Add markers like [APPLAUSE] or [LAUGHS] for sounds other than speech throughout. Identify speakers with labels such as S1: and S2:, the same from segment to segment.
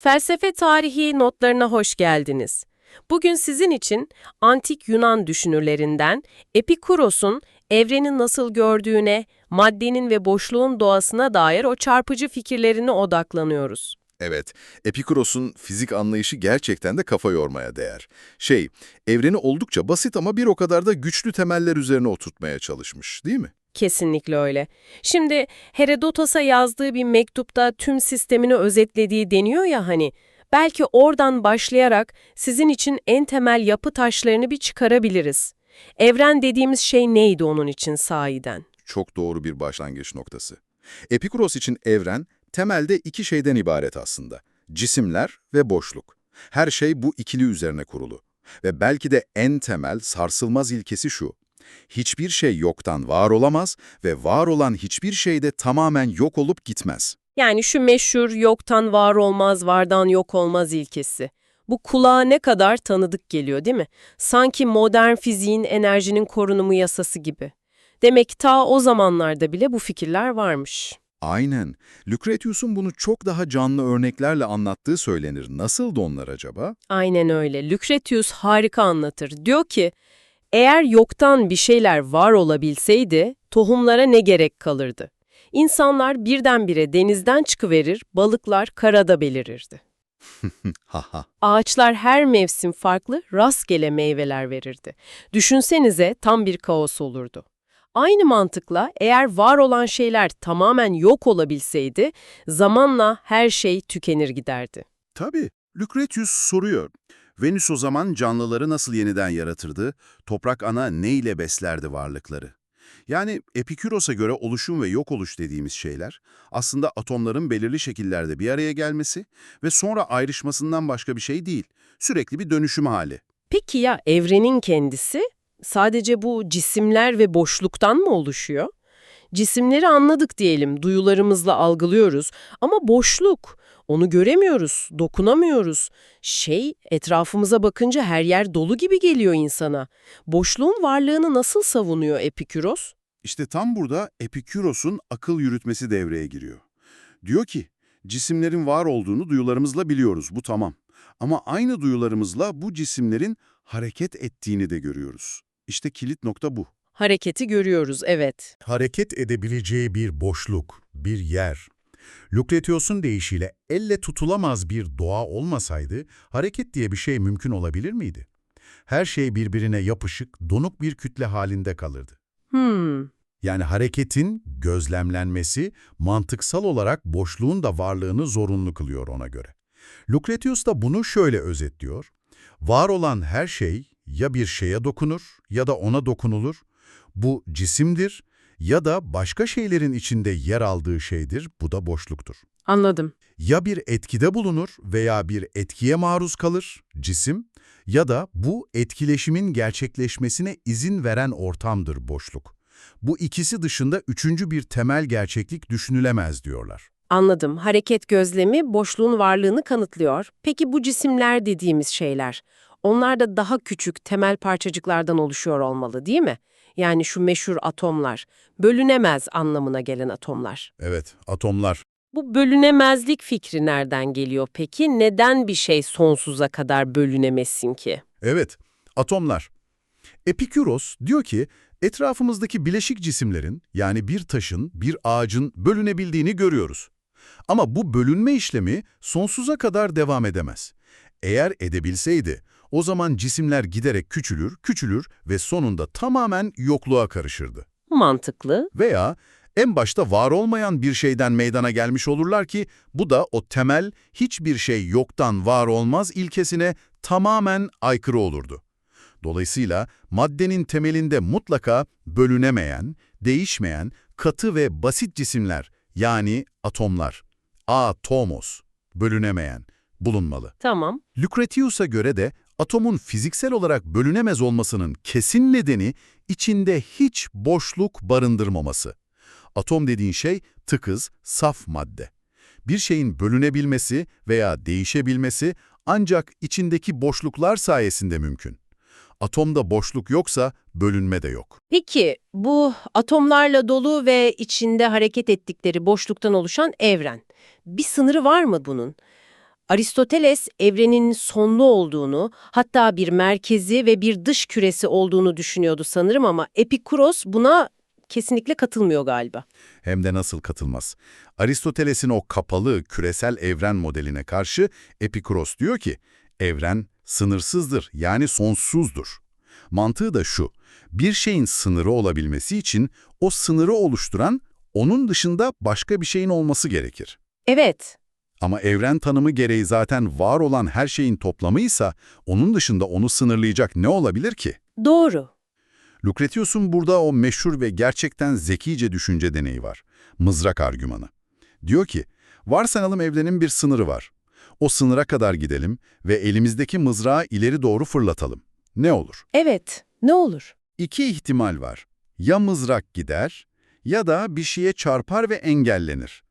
S1: Felsefe tarihi notlarına hoş geldiniz. Bugün sizin için antik Yunan düşünürlerinden Epikuros'un evreni nasıl gördüğüne, maddenin ve boşluğun doğasına dair o çarpıcı fikirlerine odaklanıyoruz.
S2: Evet, Epikuros'un fizik anlayışı gerçekten de kafa yormaya değer. Şey, evreni oldukça basit ama bir o kadar da güçlü temeller üzerine oturtmaya çalışmış, değil mi?
S1: Kesinlikle öyle. Şimdi Herodotos'a yazdığı bir mektupta tüm sistemini özetlediği deniyor ya hani, belki oradan başlayarak sizin için en temel yapı taşlarını bir çıkarabiliriz. Evren dediğimiz şey neydi onun için sahiden?
S2: Çok doğru bir başlangıç noktası. Epikuros için evren, temelde iki şeyden ibaret aslında. Cisimler ve boşluk. Her şey bu ikili üzerine kurulu. Ve belki de en temel, sarsılmaz ilkesi şu. Hiçbir şey yoktan var olamaz ve var olan hiçbir şey de tamamen yok olup gitmez.
S1: Yani şu meşhur yoktan var olmaz, vardan yok olmaz ilkesi. Bu kulağa ne kadar tanıdık geliyor değil mi? Sanki modern fiziğin enerjinin korunumu yasası gibi. Demek ta o zamanlarda bile bu fikirler varmış.
S2: Aynen. Lucretius'un bunu çok daha canlı örneklerle anlattığı söylenir. Nasıldı onlar acaba?
S1: Aynen öyle. Lucretius harika anlatır. Diyor ki, eğer yoktan bir şeyler var olabilseydi, tohumlara ne gerek kalırdı? İnsanlar birdenbire denizden çıkıverir, balıklar karada belirirdi. [LAUGHS] Ağaçlar her mevsim farklı, rastgele meyveler verirdi. Düşünsenize tam bir kaos olurdu. Aynı mantıkla eğer var olan şeyler tamamen yok olabilseydi, zamanla her şey tükenir giderdi.
S3: Tabii. Lucretius soruyor. Venüs o zaman canlıları nasıl yeniden yaratırdı? Toprak ana ne ile beslerdi varlıkları? Yani Epiküros'a göre oluşum ve yok oluş dediğimiz şeyler aslında atomların belirli şekillerde bir araya gelmesi ve sonra ayrışmasından başka bir şey değil. Sürekli bir dönüşüm hali.
S1: Peki ya evrenin kendisi? Sadece bu cisimler ve boşluktan mı oluşuyor? Cisimleri anladık diyelim, duyularımızla algılıyoruz ama boşluk, onu göremiyoruz, dokunamıyoruz. Şey, etrafımıza bakınca her yer dolu gibi geliyor insana. Boşluğun varlığını nasıl savunuyor Epiküros?
S3: İşte tam burada Epiküros'un akıl yürütmesi devreye giriyor. Diyor ki, cisimlerin var olduğunu duyularımızla biliyoruz, bu tamam. Ama aynı duyularımızla bu cisimlerin hareket ettiğini de görüyoruz. İşte kilit nokta bu.
S1: Hareketi görüyoruz, evet.
S4: hareket edebileceği bir boşluk, bir yer. Lucretius'un deyişiyle elle tutulamaz bir doğa olmasaydı hareket diye bir şey mümkün olabilir miydi? Her şey birbirine yapışık, donuk bir kütle halinde kalırdı.
S1: Hmm,
S4: Yani hareketin gözlemlenmesi mantıksal olarak boşluğun da varlığını zorunlu kılıyor ona göre. Lucretius da bunu şöyle özetliyor. Var olan her şey ya bir şeye dokunur ya da ona dokunulur. Bu cisimdir ya da başka şeylerin içinde yer aldığı şeydir, bu da boşluktur.
S1: anladım.
S4: Ya bir etkide bulunur veya bir etkiye maruz kalır, cisim, ya da bu etkileşimin gerçekleşmesine izin veren ortamdır boşluk. Bu ikisi dışında üçüncü bir temel gerçeklik düşünülemez diyorlar.
S1: Anladım. Hareket gözlemi boşluğun varlığını kanıtlıyor. Peki bu cisimler dediğimiz şeyler, onlar da daha küçük temel parçacıklardan oluşuyor olmalı değil mi? Yani şu meşhur atomlar, bölünemez anlamına gelen atomlar.
S4: Evet, atomlar.
S1: Bu bölünemezlik fikri nereden geliyor peki? Neden bir şey sonsuza kadar bölünemesin ki?
S4: Evet, atomlar. Epikuros diyor ki, etrafımızdaki bileşik cisimlerin, yani bir taşın, bir ağacın bölünebildiğini görüyoruz. Ama bu bölünme işlemi sonsuza kadar devam edemez. Eğer edebilseydi, o zaman cisimler giderek küçülür, küçülür ve sonunda tamamen yokluğa karışırdı.
S1: Mantıklı.
S4: Veya en başta var olmayan bir şeyden meydana gelmiş olurlar ki bu da o temel hiçbir şey yoktan var olmaz ilkesine tamamen aykırı olurdu. Dolayısıyla maddenin temelinde mutlaka bölünemeyen, değişmeyen, katı ve basit cisimler yani atomlar, atomos, bölünemeyen, bulunmalı.
S1: Tamam.
S4: Lucretius'a göre de atomun fiziksel olarak bölünemez olmasının kesin nedeni içinde hiç boşluk barındırmaması. Atom dediğin şey tıkız, saf madde. Bir şeyin bölünebilmesi veya değişebilmesi ancak içindeki boşluklar sayesinde mümkün. Atomda boşluk yoksa bölünme de yok.
S1: Peki bu atomlarla dolu ve içinde hareket ettikleri boşluktan oluşan evren. Bir sınırı var mı bunun? Aristoteles evrenin sonlu olduğunu, hatta bir merkezi ve bir dış küresi olduğunu düşünüyordu sanırım ama Epikuros buna kesinlikle katılmıyor galiba.
S4: Hem de nasıl katılmaz. Aristoteles'in o kapalı, küresel evren modeline karşı Epikuros diyor ki, evren sınırsızdır yani sonsuzdur. Mantığı da şu, bir şeyin sınırı olabilmesi için o sınırı oluşturan, onun dışında başka bir şeyin olması gerekir.
S1: Evet,
S4: Ama evren tanımı gereği zaten var olan her şeyin toplamıysa, onun dışında onu sınırlayacak ne olabilir ki?
S1: doğru.
S4: Lucretius'un burada o meşhur ve gerçekten zekice düşünce deneyi var. Mızrak argümanı. Diyor ki, varsayalım evrenin bir sınırı var. O sınıra kadar gidelim ve elimizdeki mızrağı ileri doğru fırlatalım. Ne olur?
S1: Evet, ne olur?
S4: İki ihtimal var. Ya mızrak gider ya da bir şeye çarpar ve engellenir.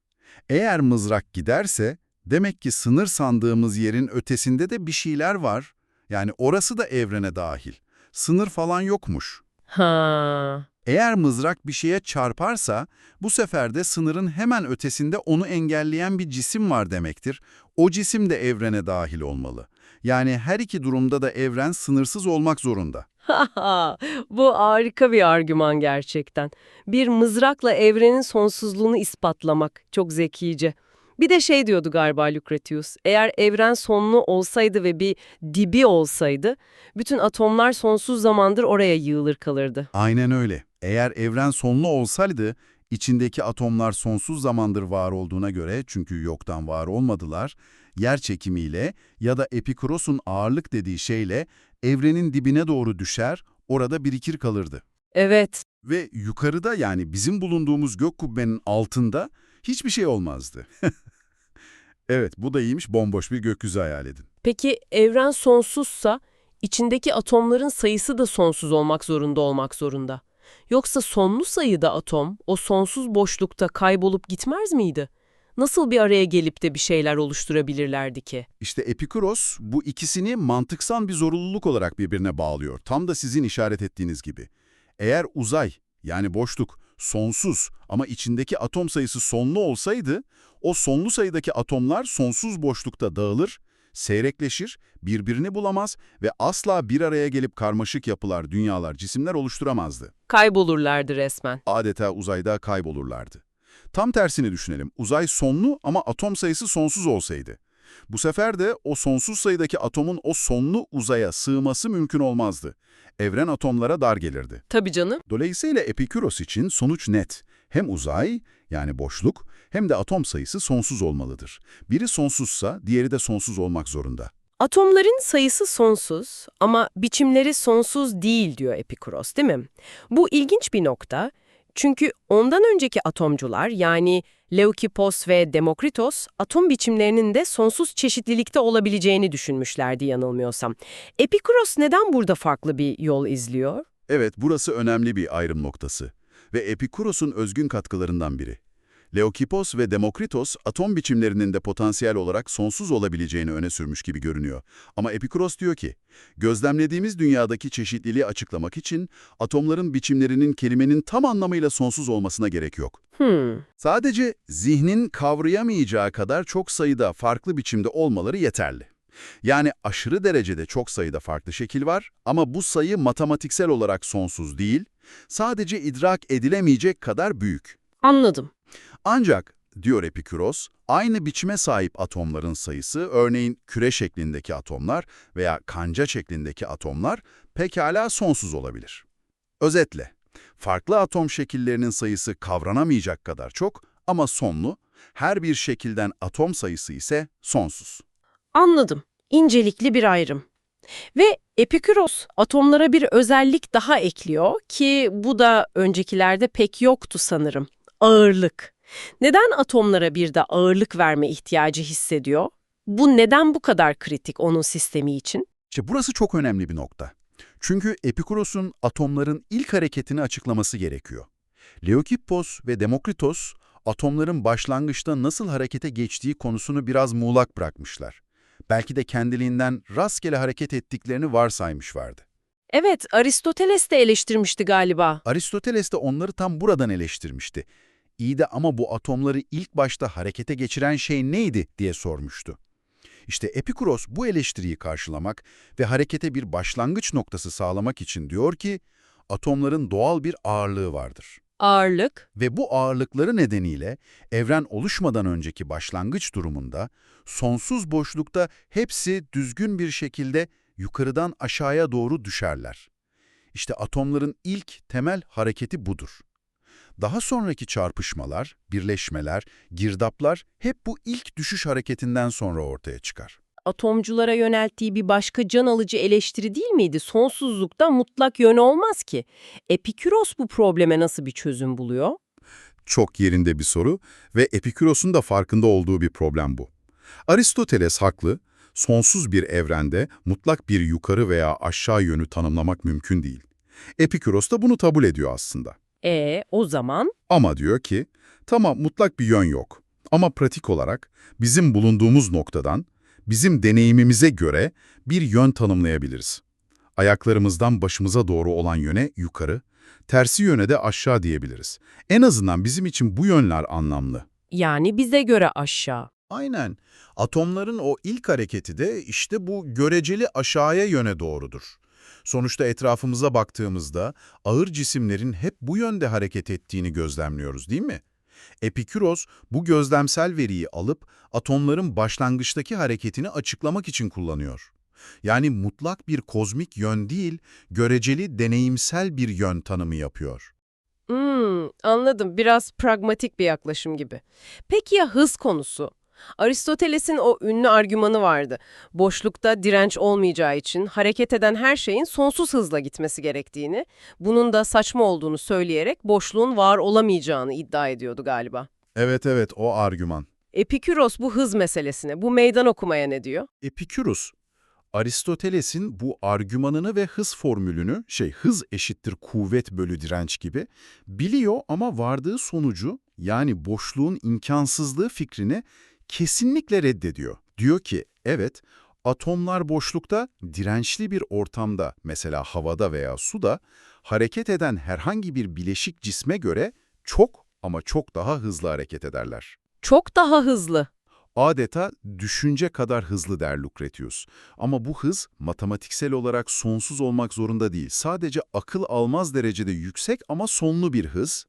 S4: Eğer mızrak giderse demek ki sınır sandığımız yerin ötesinde de bir şeyler var. Yani orası da evrene dahil. Sınır falan yokmuş.
S1: Ha,
S4: Eğer mızrak bir şeye çarparsa, bu sefer de sınırın hemen ötesinde onu engelleyen bir cisim var demektir. O cisim de evrene dahil olmalı. Yani her iki durumda da evren sınırsız olmak zorunda.
S1: Bu harika bir argüman gerçekten. Bir mızrakla evrenin sonsuzluğunu ispatlamak. Çok zekice. Bir de şey diyordu galiba Lucretius, eğer evren sonlu olsaydı ve bir dibi olsaydı, bütün atomlar sonsuz zamandır oraya yığılır kalırdı.
S4: Aynen öyle. Eğer evren sonlu olsaydı, içindeki atomlar sonsuz zamandır var olduğuna göre, çünkü yoktan var olmadılar, yer çekimiyle ya da Epikuros'un ağırlık dediği şeyle evrenin dibine doğru düşer, orada birikir kalırdı.
S1: Evet,
S4: Ve yukarıda yani bizim bulunduğumuz gök kubbenin altında hiçbir şey olmazdı. [LAUGHS] evet, bu da iyiymiş, bomboş bir gökyüzü hayal edin.
S1: peki evren sonsuzsa, içindeki atomların sayısı da sonsuz olmak zorunda olmak zorunda. Yoksa sonlu sayıda atom, o sonsuz boşlukta kaybolup gitmez miydi? Nasıl bir araya gelip de bir şeyler oluşturabilirlerdi ki?
S4: İşte Epikuros bu ikisini mantıksal bir zorunluluk olarak birbirine bağlıyor. Tam da sizin işaret ettiğiniz gibi. Eğer uzay yani boşluk sonsuz ama içindeki atom sayısı sonlu olsaydı, o sonlu sayıdaki atomlar sonsuz boşlukta dağılır, seyrekleşir, birbirini bulamaz ve asla bir araya gelip karmaşık yapılar, dünyalar, cisimler oluşturamazdı.
S1: Kaybolurlardı resmen.
S4: Adeta uzayda kaybolurlardı. Tam tersini düşünelim. Uzay sonlu ama atom sayısı sonsuz olsaydı. Bu sefer de o sonsuz sayıdaki atomun o sonlu uzaya sığması mümkün olmazdı. Evren atomlara dar gelirdi.
S1: Tabii canım.
S4: Dolayısıyla Epikuros için sonuç net. Hem uzay, yani boşluk, hem de atom sayısı sonsuz olmalıdır. Biri sonsuzsa diğeri de sonsuz olmak zorunda.
S1: Atomların sayısı sonsuz ama biçimleri sonsuz değil diyor Epikuros değil mi? Bu ilginç bir nokta. Çünkü ondan önceki atomcular yani Leukipos ve Demokritos atom biçimlerinin de sonsuz çeşitlilikte olabileceğini düşünmüşlerdi yanılmıyorsam. Epikuros neden burada farklı bir yol izliyor?
S4: Evet, burası önemli bir ayrım noktası ve Epikuros'un özgün katkılarından biri. Leokipos ve Demokritos atom biçimlerinin de potansiyel olarak sonsuz olabileceğini öne sürmüş gibi görünüyor. Ama Epikuros diyor ki, gözlemlediğimiz dünyadaki çeşitliliği açıklamak için atomların biçimlerinin kelimenin tam anlamıyla sonsuz olmasına gerek yok.
S1: Hmm,
S4: Sadece zihnin kavrayamayacağı kadar çok sayıda farklı biçimde olmaları yeterli. Yani aşırı derecede çok sayıda farklı şekil var ama bu sayı matematiksel olarak sonsuz değil, sadece idrak edilemeyecek kadar büyük.
S1: anladım.
S4: Ancak, diyor Epikuros, aynı biçime sahip atomların sayısı, örneğin küre şeklindeki atomlar veya kanca şeklindeki atomlar pekala sonsuz olabilir. Özetle, farklı atom şekillerinin sayısı kavranamayacak kadar çok ama sonlu, her bir şekilden atom sayısı ise sonsuz.
S1: Anladım. İncelikli bir ayrım. Ve Epikuros atomlara bir özellik daha ekliyor ki bu da öncekilerde pek yoktu sanırım. Ağırlık. Neden atomlara bir de ağırlık verme ihtiyacı hissediyor? Bu neden bu kadar kritik onun sistemi için?
S4: İşte burası çok önemli bir nokta. Çünkü Epikuros'un atomların ilk hareketini açıklaması gerekiyor. Leokippos ve Demokritos, atomların başlangıçta nasıl harekete geçtiği konusunu biraz muğlak bırakmışlar. Belki de kendiliğinden rastgele hareket ettiklerini varsaymışlardı.
S1: Evet, Aristoteles de eleştirmişti galiba.
S4: Aristoteles de onları tam buradan eleştirmişti. İyi de ama bu atomları ilk başta harekete geçiren şey neydi diye sormuştu. İşte Epikuros bu eleştiriyi karşılamak ve harekete bir başlangıç noktası sağlamak için diyor ki, atomların doğal bir ağırlığı vardır.
S1: Ağırlık.
S4: Ve bu ağırlıkları nedeniyle evren oluşmadan önceki başlangıç durumunda sonsuz boşlukta hepsi düzgün bir şekilde yukarıdan aşağıya doğru düşerler. İşte atomların ilk temel hareketi budur. Daha sonraki çarpışmalar, birleşmeler, girdaplar hep bu ilk düşüş hareketinden sonra ortaya çıkar.
S1: Atomculara yönelttiği bir başka can alıcı eleştiri değil miydi? Sonsuzlukta mutlak yönü olmaz ki. Epikuros bu probleme nasıl bir çözüm buluyor?
S2: Çok yerinde bir soru ve Epikuros'un da farkında olduğu bir problem bu. Aristoteles haklı, sonsuz bir evrende mutlak bir yukarı veya aşağı yönü tanımlamak mümkün değil. Epikuros da bunu kabul ediyor aslında.
S1: E o zaman
S2: Ama diyor ki, tamam mutlak bir yön yok. Ama pratik olarak bizim bulunduğumuz noktadan, bizim deneyimimize göre bir yön tanımlayabiliriz. Ayaklarımızdan başımıza doğru olan yöne yukarı, tersi yöne de aşağı diyebiliriz. En azından bizim için bu yönler anlamlı.
S1: yani bize göre aşağı.
S4: Aynen. Atomların o ilk hareketi de işte bu göreceli aşağıya yöne doğrudur. Sonuçta etrafımıza baktığımızda ağır cisimlerin hep bu yönde hareket ettiğini gözlemliyoruz değil mi? Epikuros bu gözlemsel veriyi alıp atomların başlangıçtaki hareketini açıklamak için kullanıyor. Yani mutlak bir kozmik yön değil, göreceli deneyimsel bir yön tanımı yapıyor.
S1: Hmm, anladım. Biraz pragmatik bir yaklaşım gibi. Peki ya hız konusu? Aristoteles'in o ünlü argümanı vardı. Boşlukta direnç olmayacağı için hareket eden her şeyin sonsuz hızla gitmesi gerektiğini, bunun da saçma olduğunu söyleyerek boşluğun var olamayacağını iddia ediyordu galiba.
S4: Evet evet o argüman.
S1: Epikuros bu hız meselesine, bu meydan okumaya ne diyor?
S4: Epikürus, Aristoteles'in bu argümanını ve hız formülünü, şey hız eşittir kuvvet bölü direnç gibi biliyor ama vardığı sonucu yani boşluğun imkansızlığı fikrini kesinlikle reddediyor. Diyor ki evet atomlar boşlukta dirençli bir ortamda mesela havada veya suda hareket eden herhangi bir bileşik cisme göre çok ama çok daha hızlı hareket ederler.
S1: Çok daha hızlı.
S4: Adeta düşünce kadar hızlı der Lucretius. Ama bu hız matematiksel olarak sonsuz olmak zorunda değil. Sadece akıl almaz derecede yüksek ama sonlu bir hız.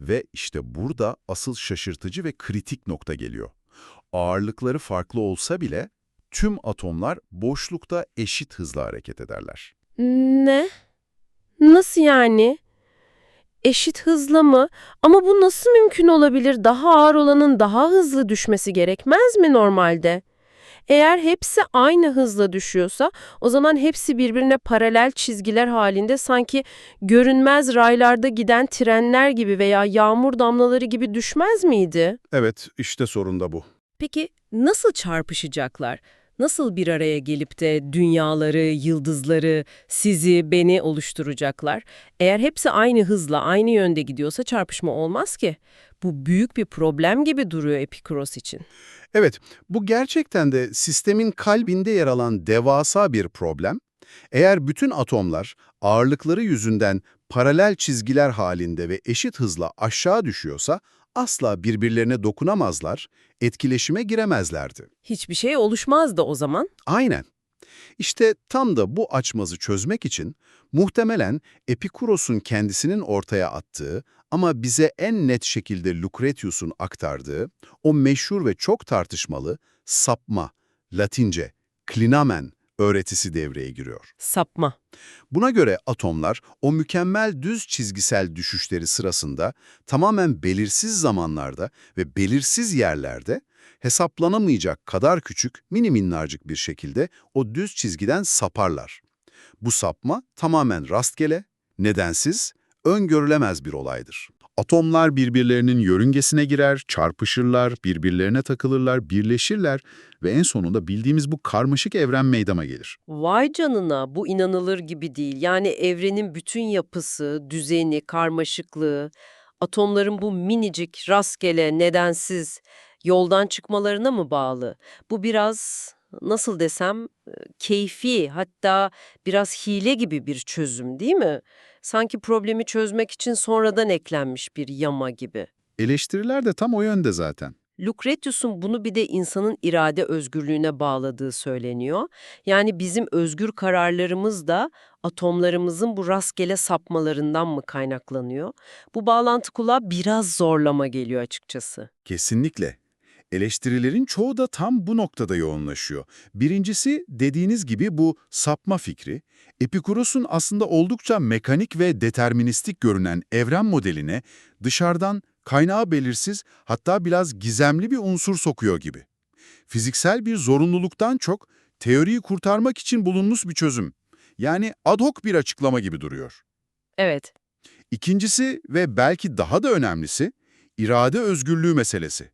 S4: Ve işte burada asıl şaşırtıcı ve kritik nokta geliyor. Ağırlıkları farklı olsa bile tüm atomlar boşlukta eşit hızla hareket ederler.
S1: Ne? Nasıl yani? Eşit hızla mı? Ama bu nasıl mümkün olabilir? Daha ağır olanın daha hızlı düşmesi gerekmez mi normalde? Eğer hepsi aynı hızla düşüyorsa, o zaman hepsi birbirine paralel çizgiler halinde sanki görünmez raylarda giden trenler gibi veya yağmur damlaları gibi düşmez miydi?
S2: Evet, işte sorun da bu.
S1: Peki nasıl çarpışacaklar? Nasıl bir araya gelip de dünyaları, yıldızları, sizi, beni oluşturacaklar? Eğer hepsi aynı hızla, aynı yönde gidiyorsa çarpışma olmaz ki. Bu büyük bir problem gibi duruyor Epikuros için.
S2: Evet, bu gerçekten de sistemin kalbinde yer alan devasa bir problem. Eğer bütün atomlar ağırlıkları yüzünden paralel çizgiler halinde ve eşit hızla aşağı düşüyorsa asla birbirlerine dokunamazlar, etkileşime giremezlerdi.
S1: Hiçbir şey oluşmazdı o zaman.
S2: Aynen. İşte tam da bu açmazı çözmek için muhtemelen Epikuros'un kendisinin ortaya attığı ama bize en net şekilde Lucretius'un aktardığı o meşhur ve çok tartışmalı sapma, Latince, klinamen öğretisi devreye giriyor.
S1: Sapma.
S2: Buna göre atomlar o mükemmel düz çizgisel düşüşleri sırasında tamamen belirsiz zamanlarda ve belirsiz yerlerde hesaplanamayacak kadar küçük, mini minnacık bir şekilde o düz çizgiden saparlar. Bu sapma tamamen rastgele, nedensiz, öngörülemez bir olaydır. Atomlar birbirlerinin yörüngesine girer, çarpışırlar, birbirlerine takılırlar, birleşirler ve en sonunda bildiğimiz bu karmaşık evren meydana gelir.
S1: Vay canına bu inanılır gibi değil. Yani evrenin bütün yapısı, düzeni, karmaşıklığı, atomların bu minicik, rastgele, nedensiz yoldan çıkmalarına mı bağlı? Bu biraz nasıl desem keyfi hatta biraz hile gibi bir çözüm değil mi? Sanki problemi çözmek için sonradan eklenmiş bir yama gibi.
S2: Eleştiriler de tam o yönde zaten.
S1: Lucretius'un bunu bir de insanın irade özgürlüğüne bağladığı söyleniyor. Yani bizim özgür kararlarımız da atomlarımızın bu rastgele sapmalarından mı kaynaklanıyor? Bu bağlantı kulağa biraz zorlama geliyor açıkçası.
S5: Kesinlikle. Eleştirilerin çoğu da tam bu noktada yoğunlaşıyor. Birincisi dediğiniz gibi bu sapma fikri, Epikuros'un aslında oldukça mekanik ve deterministik görünen evren modeline dışarıdan kaynağı belirsiz hatta biraz gizemli bir unsur sokuyor gibi. Fiziksel bir zorunluluktan çok teoriyi kurtarmak için bulunmuş bir çözüm. Yani ad hoc bir açıklama gibi duruyor.
S1: Evet,
S5: İkincisi ve belki daha da önemlisi, irade özgürlüğü meselesi.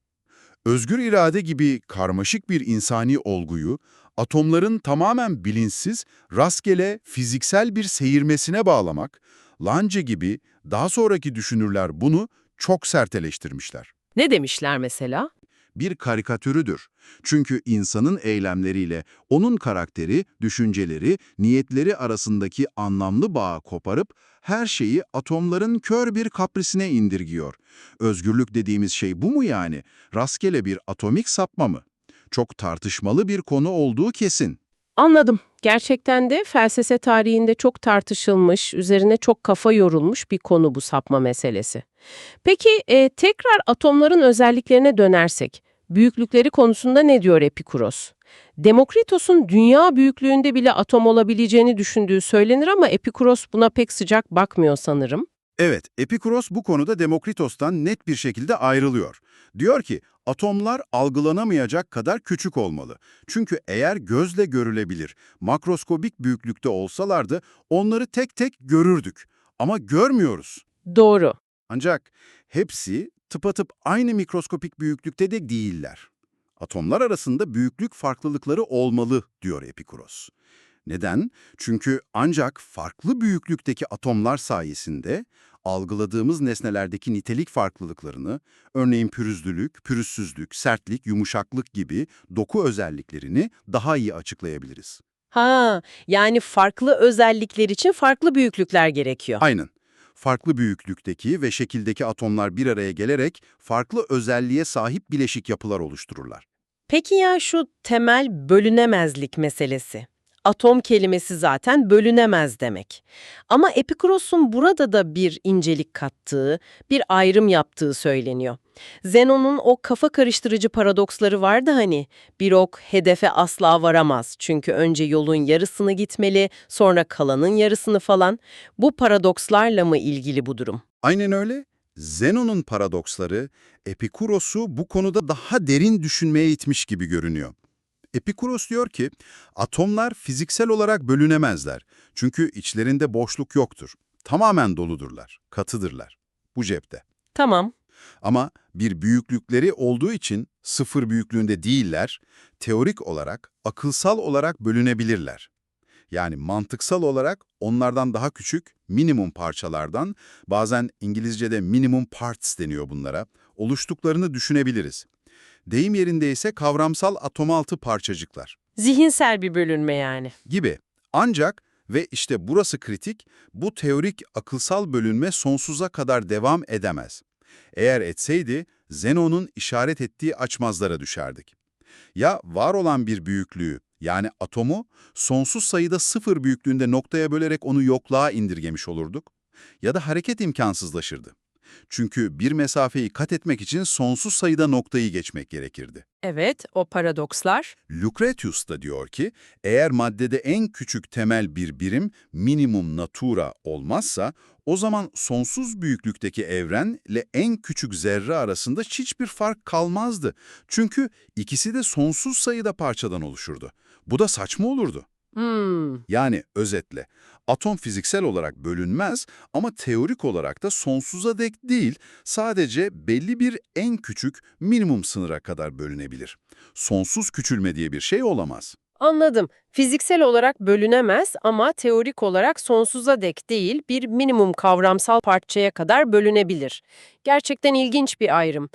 S5: Özgür irade gibi karmaşık bir insani olguyu, atomların tamamen bilinçsiz, rastgele fiziksel bir seyirmesine bağlamak, Lange gibi daha sonraki düşünürler bunu çok sert eleştirmişler.
S1: ne demişler mesela?
S4: Bir karikatürüdür. Çünkü insanın eylemleriyle onun karakteri, düşünceleri, niyetleri arasındaki anlamlı bağı koparıp her şeyi atomların kör bir kaprisine indirgiyor. Özgürlük dediğimiz şey bu mu yani? Rastgele bir atomik sapma mı? Çok tartışmalı bir konu olduğu kesin.
S1: Anladım. Gerçekten de felsefe tarihinde çok tartışılmış, üzerine çok kafa yorulmuş bir konu bu sapma meselesi. Peki e, tekrar atomların özelliklerine dönersek, büyüklükleri konusunda ne diyor Epikuros? Demokritos'un dünya büyüklüğünde bile atom olabileceğini düşündüğü söylenir ama Epikuros buna pek sıcak bakmıyor sanırım.
S4: Evet, Epikuros bu konuda Demokritos'tan net bir şekilde ayrılıyor. Diyor ki, atomlar algılanamayacak kadar küçük olmalı. Çünkü eğer gözle görülebilir, makroskobik büyüklükte olsalardı onları tek tek görürdük. Ama görmüyoruz.
S1: Doğru.
S4: Ancak hepsi tıpatıp aynı mikroskopik büyüklükte de değiller. Atomlar arasında büyüklük farklılıkları olmalı, diyor Epikuros. Neden? Çünkü ancak farklı büyüklükteki atomlar sayesinde algıladığımız nesnelerdeki nitelik farklılıklarını, örneğin pürüzlülük, pürüzsüzlük, sertlik, yumuşaklık gibi doku özelliklerini daha iyi açıklayabiliriz.
S1: Ha, yani farklı özellikler için farklı büyüklükler gerekiyor.
S4: Aynen. Farklı büyüklükteki ve şekildeki atomlar bir araya gelerek farklı özelliğe sahip bileşik yapılar oluştururlar.
S1: Peki ya şu temel bölünemezlik meselesi? Atom kelimesi zaten bölünemez demek. Ama Epikuros'un burada da bir incelik kattığı, bir ayrım yaptığı söyleniyor. Zenon'un o kafa karıştırıcı paradoksları vardı hani, bir ok hedefe asla varamaz çünkü önce yolun yarısını gitmeli, sonra kalanın yarısını falan. Bu paradokslarla mı ilgili bu durum?
S4: Aynen öyle. Zenon'un paradoksları Epikuros'u bu konuda daha derin düşünmeye itmiş gibi görünüyor. Epikuros diyor ki, atomlar fiziksel olarak bölünemezler. Çünkü içlerinde boşluk yoktur. Tamamen doludurlar, katıdırlar. Bu cepte.
S1: Tamam,
S4: Ama bir büyüklükleri olduğu için sıfır büyüklüğünde değiller, teorik olarak, akılsal olarak bölünebilirler. Yani mantıksal olarak onlardan daha küçük minimum parçalardan, bazen İngilizce'de minimum parts deniyor bunlara, oluştuklarını düşünebiliriz. Deyim yerinde ise kavramsal atomaltı parçacıklar
S1: zihinsel bir bölünme yani.
S4: gibi. Ancak ve işte burası kritik, bu teorik akılsal bölünme sonsuza kadar devam edemez. Eğer etseydi, Zenon'un işaret ettiği açmazlara düşerdik. Ya var olan bir büyüklüğü, yani atomu, sonsuz sayıda sıfır büyüklüğünde noktaya bölerek onu yokluğa indirgemiş olurduk, ya da hareket imkansızlaşırdı. Çünkü bir mesafeyi kat etmek için sonsuz sayıda noktayı geçmek gerekirdi.
S1: Evet, o paradokslar.
S4: Lucretius da diyor ki, eğer maddede en küçük temel bir birim minimum natura olmazsa, o zaman sonsuz büyüklükteki evrenle en küçük zerre arasında hiçbir fark kalmazdı. Çünkü ikisi de sonsuz sayıda parçadan oluşurdu. Bu da saçma olurdu.
S1: Hmm.
S4: Yani özetle, atom fiziksel olarak bölünmez ama teorik olarak da sonsuza dek değil, sadece belli bir en küçük minimum sınıra kadar bölünebilir. Sonsuz küçülme diye bir şey olamaz.
S1: Anladım. Fiziksel olarak bölünemez ama teorik olarak sonsuza dek değil bir minimum kavramsal parçaya kadar bölünebilir. Gerçekten ilginç bir ayrım.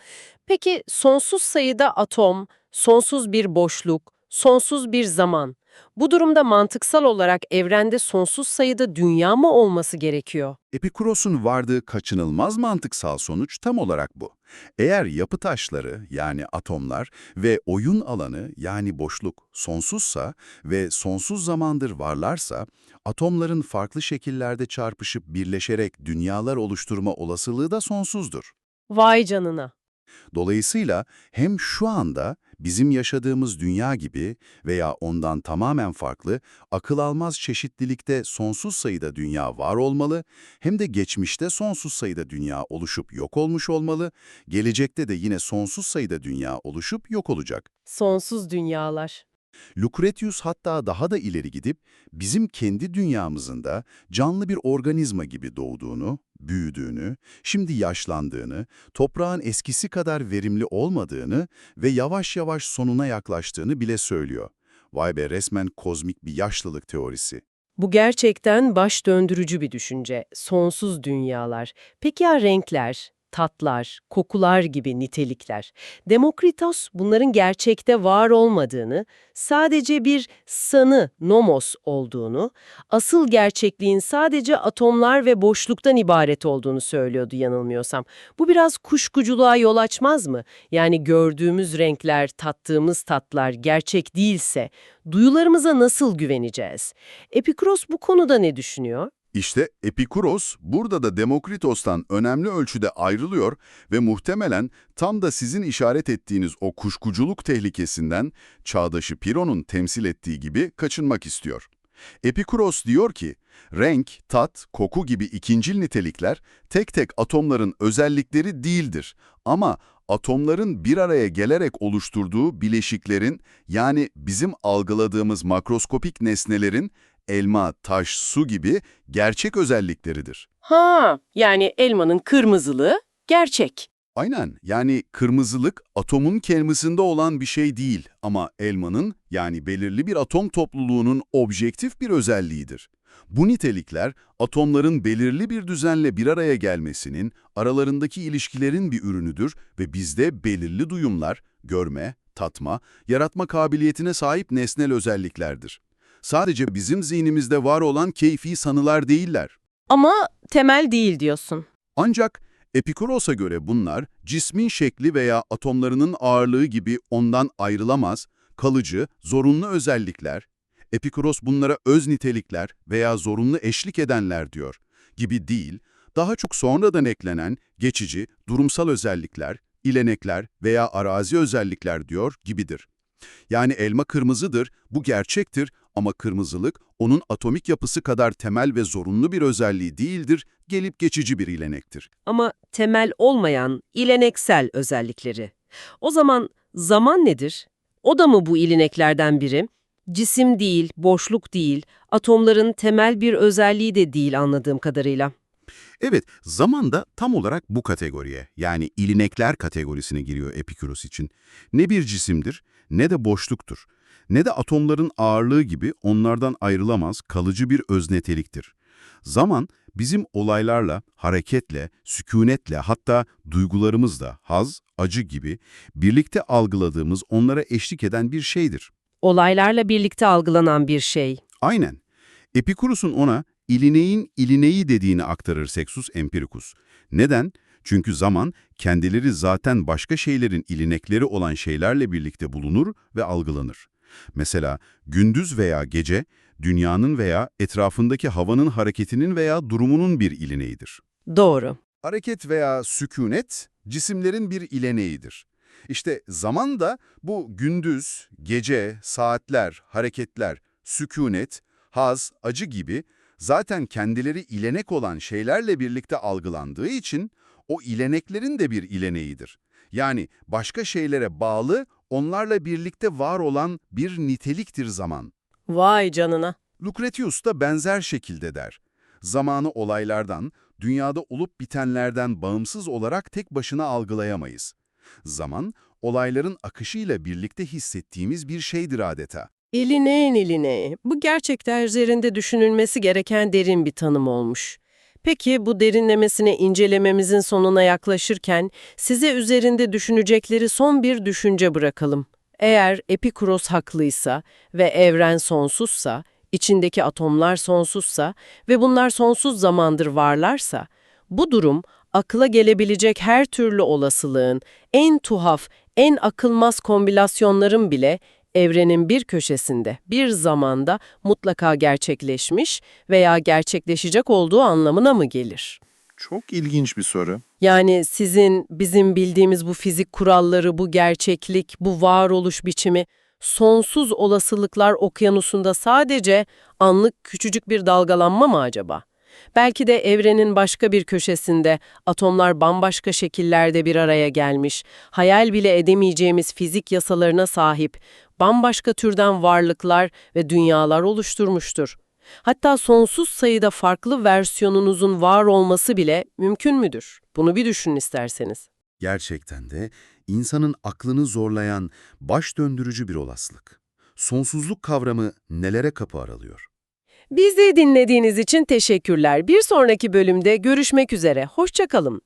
S1: Peki sonsuz sayıda atom, sonsuz bir boşluk, sonsuz bir zaman. Bu durumda mantıksal olarak evrende sonsuz sayıda dünya mı olması gerekiyor?
S6: Epikuros'un vardığı kaçınılmaz mantıksal sonuç tam olarak bu. Eğer yapı taşları yani atomlar ve oyun alanı yani boşluk sonsuzsa ve sonsuz zamandır varlarsa, atomların farklı şekillerde çarpışıp birleşerek dünyalar oluşturma olasılığı da sonsuzdur.
S1: Vay canına.
S6: Dolayısıyla hem şu anda bizim yaşadığımız dünya gibi veya ondan tamamen farklı, akıl almaz çeşitlilikte sonsuz sayıda dünya var olmalı, hem de geçmişte sonsuz sayıda dünya oluşup yok olmuş olmalı, gelecekte de yine sonsuz sayıda dünya oluşup yok olacak.
S1: Sonsuz dünyalar.
S6: Lucretius hatta daha da ileri gidip bizim kendi dünyamızın da canlı bir organizma gibi doğduğunu, büyüdüğünü, şimdi yaşlandığını, toprağın eskisi kadar verimli olmadığını ve yavaş yavaş sonuna yaklaştığını bile söylüyor. Vay be resmen kozmik bir yaşlılık teorisi.
S1: Bu gerçekten baş döndürücü bir düşünce. Sonsuz dünyalar. Peki ya renkler, tatlar, kokular gibi nitelikler? Demokritos bunların gerçekte var olmadığını, sadece bir sanı, nomos olduğunu, asıl gerçekliğin sadece atomlar ve boşluktan ibaret olduğunu söylüyordu yanılmıyorsam. Bu biraz kuşkuculuğa yol açmaz mı? Yani gördüğümüz renkler, tattığımız tatlar gerçek değilse duyularımıza nasıl güveneceğiz? Epikuros bu konuda ne düşünüyor?
S4: İşte Epikuros burada da Demokritos'tan önemli ölçüde ayrılıyor ve muhtemelen tam da sizin işaret ettiğiniz o kuşkuculuk tehlikesinden çağdaşı Piro'nun temsil ettiği gibi kaçınmak istiyor. Epikuros diyor ki, renk, tat, koku gibi ikincil nitelikler tek tek atomların özellikleri değildir ama atomların bir araya gelerek oluşturduğu bileşiklerin yani bizim algıladığımız makroskopik nesnelerin elma, taş, su gibi gerçek özellikleridir.
S1: Ha, yani elmanın kırmızılığı gerçek.
S4: Aynen yani kırmızılık atomun kendisinde olan bir şey değil ama elmanın yani belirli bir atom topluluğunun objektif bir özelliğidir. Bu nitelikler atomların belirli bir düzenle bir araya gelmesinin, aralarındaki ilişkilerin bir ürünüdür ve bizde belirli duyumlar, görme, tatma, yaratma kabiliyetine sahip nesnel özelliklerdir. Sadece bizim zihnimizde var olan keyfi sanılar değiller.
S1: Ama temel değil diyorsun.
S4: Ancak Epikuros'a göre bunlar cismin şekli veya atomlarının ağırlığı gibi ondan ayrılamaz, kalıcı, zorunlu özellikler, Epikuros bunlara öz nitelikler veya zorunlu eşlik edenler diyor, gibi değil, daha çok sonradan eklenen geçici, durumsal özellikler, ilenekler veya arazi özellikler diyor gibidir. Yani elma kırmızıdır, bu gerçektir ama kırmızılık onun atomik yapısı kadar temel ve zorunlu bir özelliği değildir, gelip geçici bir ilenektir.
S1: Ama temel olmayan ileneksel özellikleri. O zaman zaman nedir? O da mı bu ileneklerden biri? Cisim değil, boşluk değil, atomların temel bir özelliği de değil anladığım kadarıyla.
S6: Evet, zaman da tam olarak bu kategoriye, yani ilinekler kategorisine giriyor Epikuros için. Ne bir cisimdir, ne de boşluktur. Ne de atomların ağırlığı gibi onlardan ayrılamaz kalıcı bir özneteliktir. Zaman, bizim olaylarla, hareketle, sükunetle hatta duygularımızla, haz, acı gibi birlikte algıladığımız onlara eşlik eden bir şeydir.
S1: Olaylarla birlikte algılanan bir şey.
S6: Aynen. Epikurus'un ona ilineğin ilineği dediğini aktarır Sextus Empiricus. Neden? Çünkü zaman kendileri zaten başka şeylerin ilinekleri olan şeylerle birlikte bulunur ve algılanır. Mesela gündüz veya gece dünyanın veya etrafındaki havanın hareketinin veya durumunun bir ilineğidir.
S1: Doğru.
S4: Hareket veya sükunet cisimlerin bir ileneğidir. İşte zaman da bu gündüz, gece, saatler, hareketler, sükunet, haz, acı gibi zaten kendileri ilenek olan şeylerle birlikte algılandığı için o ileneklerin de bir ileneğidir. Yani başka şeylere bağlı, onlarla birlikte var olan bir niteliktir zaman.
S1: Vay canına.
S4: Lucretius da benzer şekilde der. Zamanı olaylardan, dünyada olup bitenlerden bağımsız olarak tek başına algılayamayız. Zaman, olayların akışıyla birlikte hissettiğimiz bir şeydir adeta.
S1: İlineğin ilineği. Bu gerçekten üzerinde düşünülmesi gereken derin bir tanım olmuş. Peki bu derinlemesine incelememizin sonuna yaklaşırken size üzerinde düşünecekleri son bir düşünce bırakalım. Eğer Epikuros haklıysa ve evren sonsuzsa, içindeki atomlar sonsuzsa ve bunlar sonsuz zamandır varlarsa, bu durum akla gelebilecek her türlü olasılığın, en tuhaf, en akılmaz kombinasyonların bile evrenin bir köşesinde, bir zamanda mutlaka gerçekleşmiş veya gerçekleşecek olduğu anlamına mı gelir?
S7: Çok ilginç bir soru.
S1: Yani sizin, bizim bildiğimiz bu fizik kuralları, bu gerçeklik, bu varoluş biçimi sonsuz olasılıklar okyanusunda sadece anlık küçücük bir dalgalanma mı acaba? Belki de evrenin başka bir köşesinde atomlar bambaşka şekillerde bir araya gelmiş, hayal bile edemeyeceğimiz fizik yasalarına sahip bambaşka türden varlıklar ve dünyalar oluşturmuştur. Hatta sonsuz sayıda farklı versiyonunuzun var olması bile mümkün müdür? Bunu bir düşünün isterseniz.
S3: Gerçekten de insanın aklını zorlayan, baş döndürücü bir olasılık. Sonsuzluk kavramı nelere kapı aralıyor?
S1: Bizi dinlediğiniz için teşekkürler. Bir sonraki bölümde görüşmek üzere. Hoşçakalın.